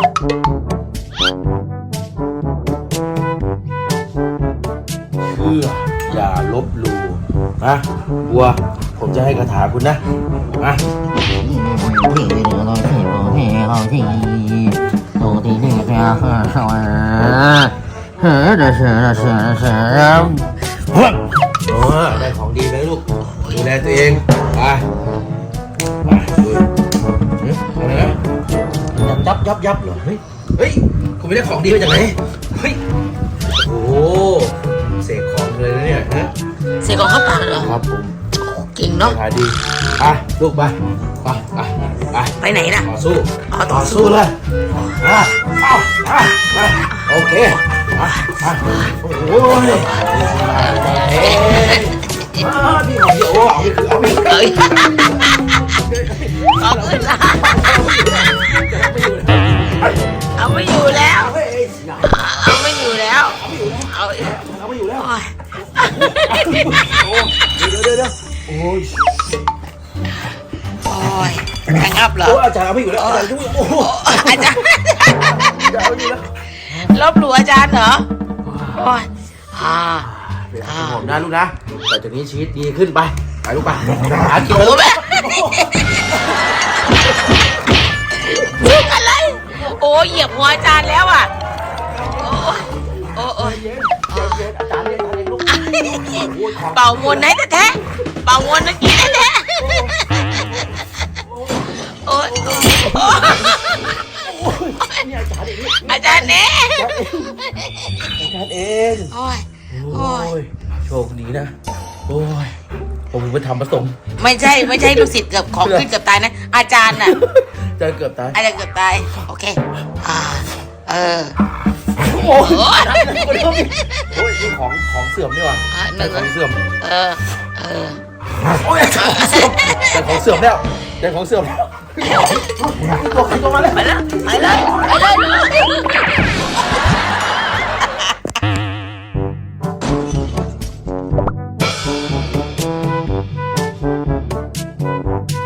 เชื่ออย่าลบหลู่นะบัวผมจะให้คาถาคุณนะมาเฮ้ยโอ้ได้ของดีไหมลูกดูแลตัวเองไป ยับยับยับเหรอเฮ้ยเฮ้ยคุณไม่ได้ของดีมาจากไหนเฮ้ยโอ้โหเสกของเลยนะเนี่ยนะเสียงของเข้าปากเหรอครับผมเก่งเนาะขายดีไปลูกไปไปไปไปไปไหนน่ะต่อสู้อ๋อต่อสู้เลยอะเอาอะมาโอเคอะอะโอ้โหเฮ้ยอะพี่หอมเดี๋ยวเอาไปคือเอาไป เอาเอาไปอยู่แล้ว โอ้ยเดี๋ยวเดี๋ยวเดี๋ยวโอ้ยโอ้ยระงับเหรอ โอ้ยอาจารย์เอาไปอยู่แล้วอาจารย์ยุ่งโอ้โหอาจารย์อาจารย์เอาไปอยู่แล้วลบหลู่อาจารย์เหรอ โอ้ยอ่าเดี๋ยวให้ผมนะลูกนะต่อจากนี้ชีวิตดีขึ้นไป ไปลูกไปหากินโอ้ไปลูกแม่ลูกอะไร โอ้ยเหยียบหัวอาจารย์แล้วอะโอ้ย โอ้ยโอ้ยเย็นเย็นอาจารย์เย็นอาจารย์เย็นลูกโอ้ยของเป่ามนต์ให้แท้ๆเป่ามนต์ให้กินแท้ๆโอ้ยโอ้ยเนี่ยอาจารย์เองอาจารย์เน่อาจารย์เองโอ้ยโอ้ยโชคดีนะ โอ้ยผมไปทำผสมไม่ใช่ไม่ใช่ลูกศิษย์เกือบของขึ้นเกือบตายนะ อาจารย์น่ะเจอเกือบตายอาจารย์เกือบตายโอเคอ่าเออ โอ้ยโอ้ยนี่ของของเสื่อมนี่หว่าอะหนึ่แต่งของเสื่อมเออ เออ โอ้ยของเสื่อมแต่ของเสื่อมแล้วแต่ของเสื่อมแล้วตัวใครตัวมันเลยไปแล้ว ไปแล้วไปแล้ว